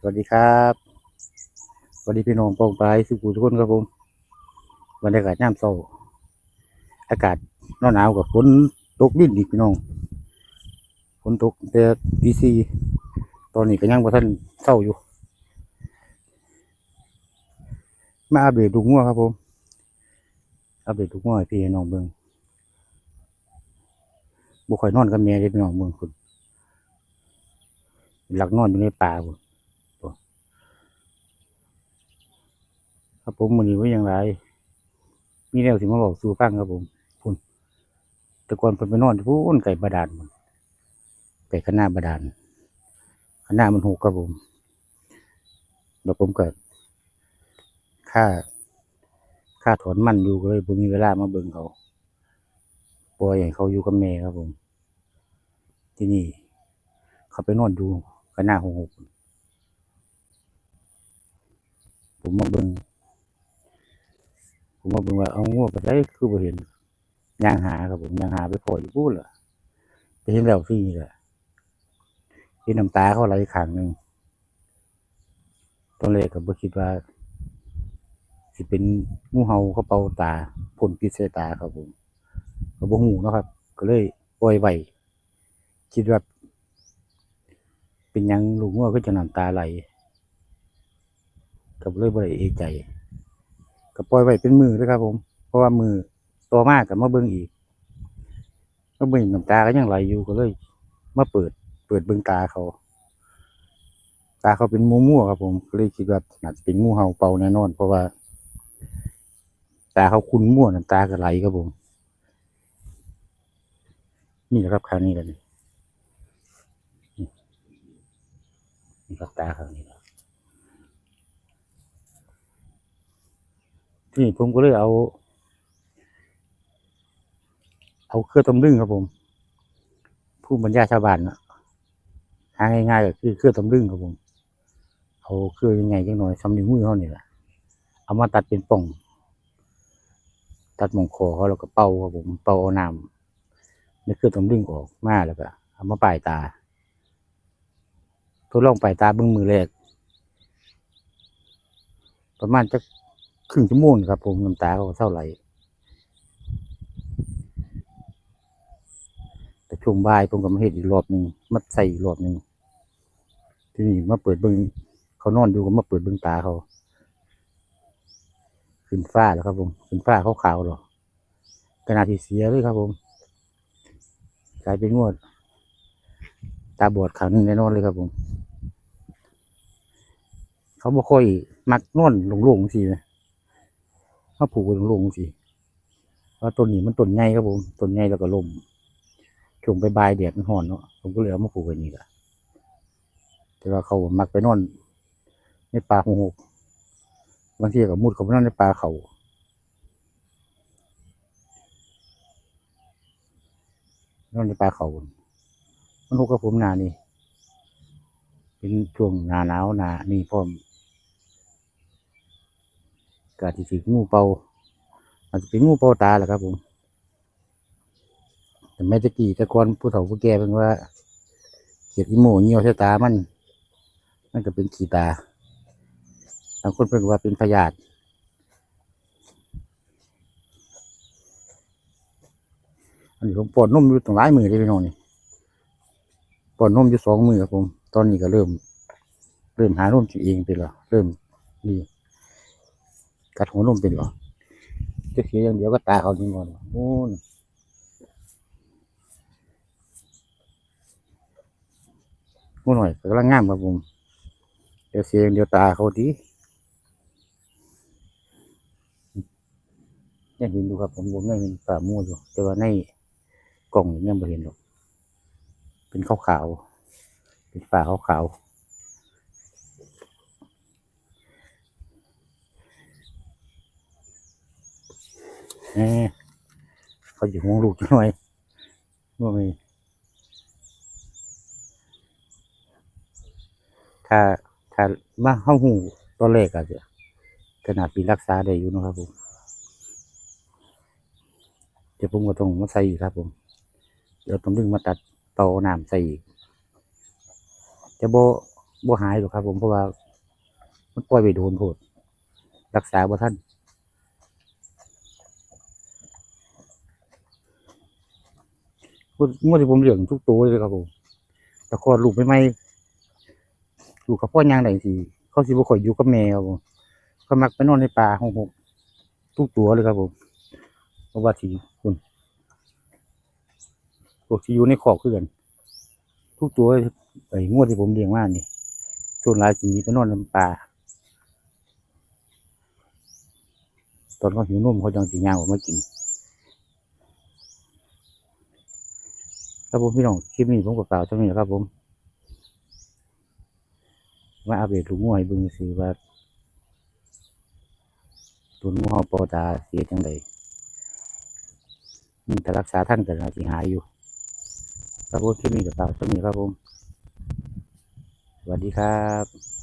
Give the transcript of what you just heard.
สวัสดีครับสวัสดีพี่น้องปองปลายสุขุทุกคนครับผมบรรยากาศย่ำเศร้าอากาศหนาวหนาวกับฝนตกดินอีกพี่น้องฝนตกแต่ดีซีตอนนี้ก็ยังบ่ทันเศร้าอยู่ มาอัปเดตดูงัวครับผมอัปเดตดูงัวพี่น้องเบิ่งบุคอยนอนกับแม่เลยพี่น้องเบิ่งคุณหลักนอนอยู่ในป่าพุ่น ครับผมมือนี้ว่าอย่างไรมีแนวสิมาบอกสู่ฟังครับผมพุ่นแต่ก่อนเพิ่นไปนอนที่พุ่นไก่บาดาลมันไก่ขนาบาดาลขนามันหกครับผมแล้วผมเก็ค่าค่าถอนมันอยู่ก็เลยผมมีเวลามาเบิ่งเขาปล่อยให้เขาอยู่กับแม่ครับผม ที่นี่ เขาไปนอนดูขนาหกหกผมมาเบิ่ง ผมว่าเบิ่งว่าเอางัวไปได้คือบ่เห็นยางหาครับผมยางหาไปพออยู่พูดเหรอไปเห็นแล้วที่นี่แหละเห็นน้ำตาเขาไหลข้างหนึ่งตอนแรกก็บ่คิดว่าสิเป็นงูเห่าเขาเป่าตาพ่นพิษใส่ตาครับผมก็บ่ฮู้เนะครับ ก็เลยปล่อยไว้คิดว่า เป็นยังลูกงัวก็จะน้ำตาไหลก็เลยบ่ได้เอใจ ก็ปล่อยไว้เป็นมือเลยครับ ผม เพราะว่ามือตัวมากกับมาเบิ่งอีกมาเบิ่งน้ำตาก็ยังไหลอยู่ก็เลยมาเปิด เปิดเบิ่งตาเขา ตาเขาเป็นมัวมัวครับ ผมก็เลยคิดว่าน่าจะเป็นงูเห่าเป่าแน่นอน เพราะว่า ตาเขาคุ้นมั่วน้ำตาก็ไหลครับผม นี่แหละครับคราวนี้แหละนี่นี่นี่ครับตาคราวนี้ แหละที่ผมก็เลยเอา เอาเครื่องตำลึงครับผมผู้บรรยาชาวบ้านนะหาง่ายๆก็คือเครื่องตำลึงครับผม เอาเครื่องยังไงจังหน่อยทำนิ้วมือเขานี่แหละเอามาตัดเป็นป่อง ตัดมงคอเขาแล้วก็เป่าครับผมเป่าเอาน้ำในเครื่องตำลึงออกมาแล้วก็เอามาป้ายตาทดลองป้ายตาเบื้องมือแรกประมาณจะ ครึ่งชั่วโมงครับผมน้ำตาเขาก็เท่าไหร่แต่ช่วงบ่ายผมก็มาเห็นอีกรอบหนึ่งมาใส่อีกรอบหนึ่งที่นี่มาเปิดเบิ้งเขานอนอยู่ก็มาเปิดเบิ้งตาเขาขึ้นฟ้าแล้วครับผมขึ้นฟ้าขาวๆหรอขนาดที่เสียเลยครับผมกลายเป็นงวด ตาบอดขาวนึงแน่นอนเลยครับผม เขาบ่ค่อยมักนอนหลงๆสินะ มาผูกไว้หลงสิเพราะต้นนี้มันต้นใหญ่ครับผมต้นใหญ่แล้วก็ล่มช่วงไปบายๆแดดมันห่อนเนาะผมก็เลยเอามาผูกไว้นี่แหละแต่ว่าเขามักไปนอนในป่าหงหกบางทีก็มุดเขาไปนอนในป่าเขานอนในป่าเขามันหกกับผมนานี่เป็นช่วงหนาหนาวหนานี่พ ร้อมกาที่ถืองูเป่าอาจจะเป็นงูเป่าตาแหละครับผม แต่แม่ตะกี้ต่ก่อนผู้เฒ่าผู้แก่เป็นว่าเขียดอีโมเหี่ยวใส่ตามัน มันก็เป็นขีตาบางคนเป็นว่าเป็นพยาธิอันนี้ผมปวดนมอยู่ตรงหลายมือเลยพี่น้องนี่ปวดนมอยู่สองมือครับผม ตอนนี้ก็เริ่ม เริ่มหานมกินเองไปแล้วเริ่มดี กัดหัวนมเป็นเหรอจะเขียอย่างเดียวก็ตาเขาจริงก่อนโอ้นโอ้หน่อยกำลังงามครับผมเดี๋ยวเสียอย่างเดียวตาเขาดียังเห็นดูครับผมผมยังเห็นป่ามั่อยู่แต่ว่าในกล่องนี่ยังไม่เห็นหรอกเป็นขาวๆเป็นป่าขาวๆ แหม เขาอยู่ห่วงลูกจังหน่อยว่ามี ถ้าถ้ามาเข้าหูตอนแรกอาจจะขนาดปีรักษาได้อยู่นะครับผมเดี๋ยวผมก็ต้องมาใส่อีกครับ ผม เดี๋ยวต้องดึงมาตัดเตาน้ำใส่อีก จะโบโบหายหรอกครับ ผมเพราะว่า มันปล่อยไปโดนโพดรักษาบ่ทัน งวดที่ผมเลี้ยงทุกตัวเลยครับผมแต่คลอดลูกไม่ไม่ลูกกับพ่อยางไหนสิเขาสิบ่ค่อยอยู่กับแม่ครับผมเขามักไปนอนในป่าหงหกทุกตัวเลยครับผมเพราะว่าที่คุณพวกที่อยู่ในคอกคือกันทุกตัวไอ้งวดที่ผมเลี้ยงมานี่ส่วนหลายจริงๆไปนอนในป่าตอนเขาหิวนมเขาจังสียางออกมากิน ครับผมพี่น้องคลิปนี้ผมก็กล่าวเท่านี้ครับผม มาอัปเดตลูกงูให้บึงสิว่าตัวงูหอปอตาเสียจังไดอืมแต่รักษาท่านก็น่าสิหายอยู่ ครับผมคลิปนี้ก็กล่าวเท่านี้ครับผม สวัสดีครับ